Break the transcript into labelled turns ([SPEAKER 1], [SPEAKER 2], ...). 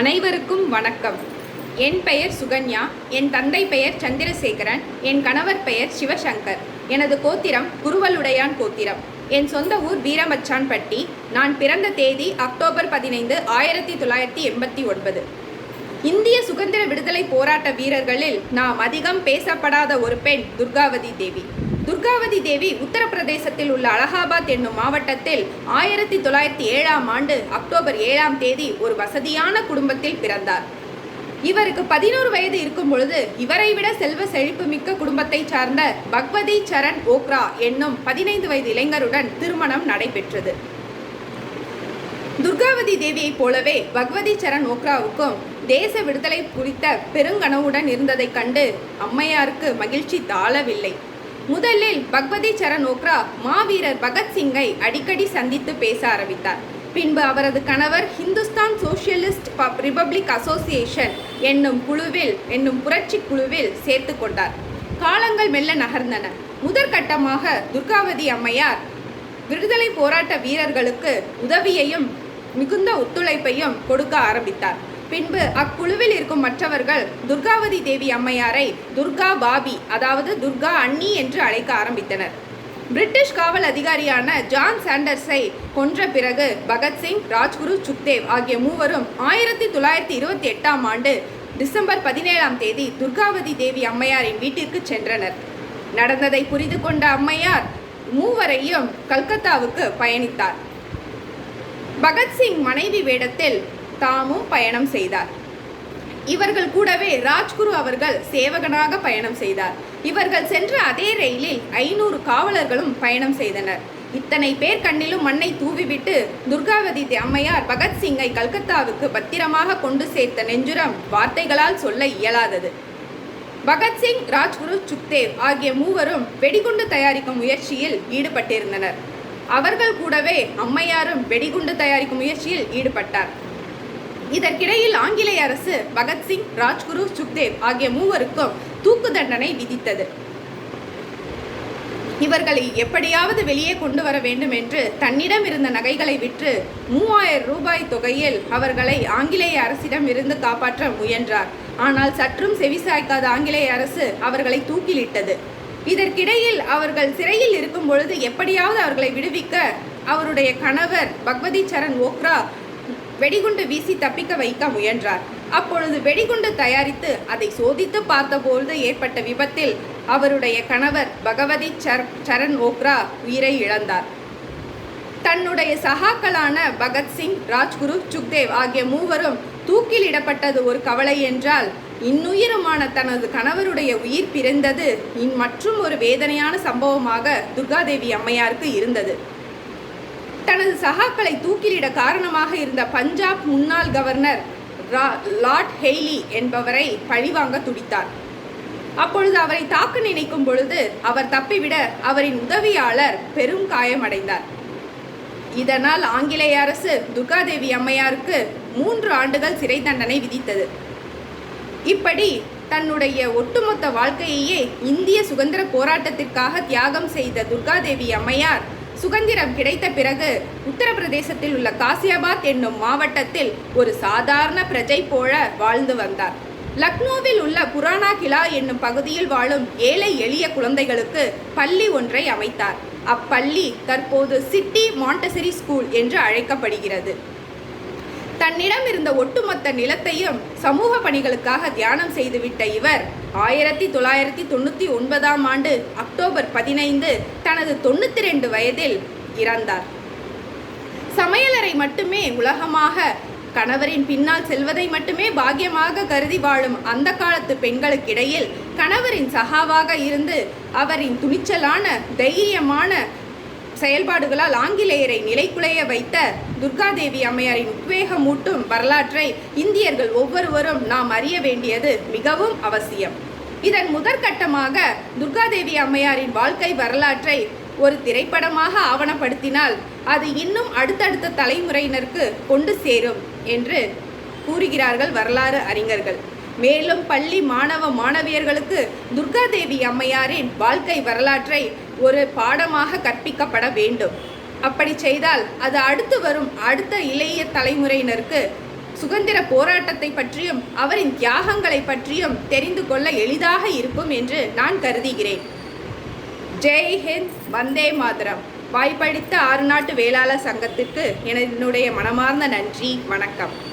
[SPEAKER 1] அனைவருக்கும் வணக்கம். என் பெயர் சுகன்யா என் தந்தை பெயர் சந்திரசேகரன் என் கணவர் பெயர் சிவசங்கர். எனது கோத்திரம் குருவலுடையான் கோத்திரம். என் சொந்த ஊர் வீரமச்சான்பட்டி. நான் பிறந்த தேதி அக்டோபர் பதினைந்து ஆயிரத்தி தொள்ளாயிரத்தி எண்பத்தி ஒன்பது. இந்திய சுதந்திர விடுதலை போராட்ட வீரர்களில் நாம் அதிகம் பேசப்படாத ஒரு பெண் துர்காவதி தேவி. துர்காவதி தேவி உத்தரப்பிரதேசத்தில் உள்ள அலகாபாத் என்னும் மாவட்டத்தில் ஆயிரத்தி தொள்ளாயிரத்தி ஏழாம் ஆண்டு அக்டோபர் ஏழாம் தேதி ஒரு வசதியான குடும்பத்தில் பிறந்தார். இவருக்கு பதினோரு வயது இருக்கும் பொழுது இவரை விட செல்வ செழிப்புமிக்க குடும்பத்தை சார்ந்த பக்வதி சரண் ஓக்ரா என்னும் பதினைந்து வயது இளைஞருடன் திருமணம் நடைபெற்றது. துர்காவதி தேவியைப் போலவே பகவதி சரண் ஓக்ராவுக்கும் தேச விடுதலை குறித்த பெருங்கனவுடன் இருந்ததைக் கண்டு அம்மையாருக்கு மகிழ்ச்சி தாழவில்லை. முதலில் பகவதி சரண் ஓக்ரா மாவீரர் பகத்சிங்கை அடிக்கடி சந்தித்து பேச ஆரம்பித்தார். பின்பு அவரது கணவர் ஹிந்துஸ்தான் சோசியலிஸ்ட் பப் ரிபப்ளிக் அசோசியேஷன் என்னும் குழுவில் என்னும் புரட்சி குழுவில் சேர்த்து கொண்டார். காலங்கள் மெல்ல நகர்ந்தன. முதற்கட்டமாக துர்காவதி அம்மையார் விடுதலை போராட்ட வீரர்களுக்கு உதவியையும் மிகுந்த ஒத்துழைப்பையும் கொடுக்க ஆரம்பித்தார். பின்பு அக்குழுவில் இருக்கும் மற்றவர்கள் துர்காவதி தேவி அம்மையாரை துர்கா பாபி அதாவது துர்கா அண்ணி என்று அழைக்க ஆரம்பித்தனர். பிரிட்டிஷ் காவல் அதிகாரியான ஜான் சாண்டர்ஸை கொன்ற பிறகு பகத்சிங் ராஜ்குரு சுக்தேவ் ஆகிய மூவரும் ஆயிரத்தி தொள்ளாயிரத்தி இருபத்தி எட்டாம் ஆண்டு டிசம்பர் பதினேழாம் தேதி துர்காவதி தேவி அம்மையாரின் வீட்டிற்கு சென்றனர். நடந்ததை புரிந்து கொண்ட அம்மையார் மூவரையும் கல்கத்தாவுக்கு பயணித்தார். பகத்சிங் மனைவி வேடத்தில் தாமும் பயணம் செய்தார். இவர்கள் கூடவே ராஜ்குரு அவர்கள் சேவகனாக பயணம் செய்தார். இவர்கள் சென்ற அதே ரயிலில் ஐநூறு காவலர்களும் பயணம் செய்தனர். இத்தனை பேர் கண்ணிலும் மண்ணை தூவிவிட்டு துர்காவதி அம்மையார் பகத்சிங்கை கல்கத்தாவுக்கு பத்திரமாக கொண்டு சேர்த்த நெஞ்சுரம் வார்த்தைகளால் சொல்ல இயலாதது. பகத்சிங் ராஜ்குரு சுக்தேவ் ஆகிய மூவரும் வெடிகுண்டு தயாரிக்கும் முயற்சியில் ஈடுபட்டிருந்தனர். அவர்கள் கூடவே அம்மையாரும் வெடிகுண்டு தயாரிக்கும் முயற்சியில் ஈடுபட்டார். இதற்கிடையில் ஆங்கிலேய அரசு பகத்சிங் ராஜ்குரு சுக்தேவ் ஆகிய மூவருக்கும் தூக்கு தண்டனை விதித்தது. இவர்களை எப்படியாவது வெளியே கொண்டு வர வேண்டும் என்று தன்னிடம் இருந்த நகைகளை விற்று மூவாயிரம் ரூபாய் தொகையில் அவர்களை ஆங்கிலேய அரசிடம் இருந்து காப்பாற்ற முயன்றார். ஆனால் சற்றும் செவிசாய்க்காத ஆங்கிலேய அரசு அவர்களை தூக்கிலிட்டது. இதற்கிடையில் அவர்கள் சிறையில் இருக்கும் பொழுது எப்படியாவது அவர்களை விடுவிக்க அவருடைய கணவர் பகவதி சரண் ஓக்ரா வெடிகுண்டு வீசி தப்பிக்க வைக்க முயன்றார். அப்பொழுது வெடிகுண்டு தயாரித்து அதை சோதித்து பார்த்தபொழுது ஏற்பட்ட விபத்தில் அவருடைய கணவர் பகவதி சர் சரண் ஓக்ரா உயிரை இழந்தார். தன்னுடைய சகாக்களான பகத்சிங் ராஜ்குரு சுக்தேவ் ஆகிய மூவரும் தூக்கிலிடப்பட்டது ஒரு கவலை என்றால் இன்னுயிருமான தனது கணவருடைய உயிர் பிறந்தது இன் மற்றும் ஒரு வேதனையான சம்பவமாக துர்காதேவி அம்மையாருக்கு இருந்தது. தனது சகாக்களை தூக்கிலிட காரணமாக இருந்த பஞ்சாப் முன்னாள் கவர்னர் லார்ட் ஹெய்லி என்பவரை பழிவாங்க துடித்தார். அப்பொழுது அவரை தாக்க நினைக்கும் பொழுது அவர் தப்பிவிட அவரின் உதவியாளர் பெரும் காயமடைந்தார். இதனால் ஆங்கிலேய அரசு துர்காதேவி அம்மையாருக்கு மூன்று ஆண்டுகள் சிறை தண்டனை விதித்தது. இப்படி தன்னுடைய ஒட்டுமொத்த வாழ்க்கையையே இந்திய சுதந்திர போராட்டத்திற்காக தியாகம் செய்த துர்காதேவி அம்மையார். சுதந்திரம் கிடைத்த பிறகு உத்தரப்பிரதேசத்தில் உள்ள காசியாபாத் என்னும் மாவட்டத்தில் ஒரு சாதாரண பிரஜை போல வாழ்ந்து வந்தார். லக்னோவில் உள்ள புராணா கிலா என்னும் பகுதியில் வாழும் ஏழை எளிய குழந்தைகளுக்கு பள்ளி ஒன்றை அமைத்தார். அப்பள்ளி தற்போது சிட்டி மாண்டசரி ஸ்கூல் என்று அழைக்கப்படுகிறது. தன்னிடம் இருந்த ஒட்டுமொத்த நிலத்தையும் சமூக பணிகளுக்காக தியானம் செய்துவிட்ட இவர் ஆயிரத்தி தொள்ளாயிரத்தி தொண்ணூற்றி ஒன்பதாம் ஆண்டு அக்டோபர் பதினைந்து தனது தொண்ணூற்றி ரெண்டு வயதில் இறந்தார். சமையலறை மட்டுமே உலகமாக கணவரின் பின்னால் செல்வதை மட்டுமே பாக்கியமாக கருதி வாழும் அந்த காலத்து பெண்களுக்கிடையில் கணவரின் சகாவாக இருந்து அவரின் துணிச்சலான தைரியமான செயல்பாடுகளால் ஆங்கிலேயரை நிலைக்குலைய வைத்த துர்காதேவி அம்மையாரின் உத்வேகமூட்டும் வரலாற்றை இந்தியர்கள் ஒவ்வொருவரும் நாம் அறிய வேண்டியது மிகவும் அவசியம். இதன் முதற்கட்டமாக துர்காதேவி அம்மையாரின் வாழ்க்கை வரலாற்றை ஒரு திரைப்படமாக ஆவணப்படுத்தினால் அது இன்னும் அடுத்தடுத்த தலைமுறையினருக்கு கொண்டு சேரும் என்று கூறுகிறார்கள் வரலாறு அறிஞர்கள். மேலும் பள்ளி மாணவ மாணவியர்களுக்கு துர்காதேவி அம்மையாரின் வாழ்க்கை வரலாற்றை ஒரு பாடமாக கற்பிக்கப்பட வேண்டும். அப்படி செய்தால் அது அடுத்து வரும் அடுத்த இளைய தலைமுறையினருக்கு சுதந்திர போராட்டத்தை பற்றியும் அவரின் தியாகங்களை பற்றியும் தெரிந்து கொள்ள எளிதாக இருக்கும் என்று நான் கருதுகிறேன். ஜெய் ஹிந்த் வந்தே மாதரம். வாய்ப்படித்த ஆறு நாட்டு வேளாளர் சங்கத்திற்கு என்னுடைய மனமார்ந்த நன்றி. வணக்கம்.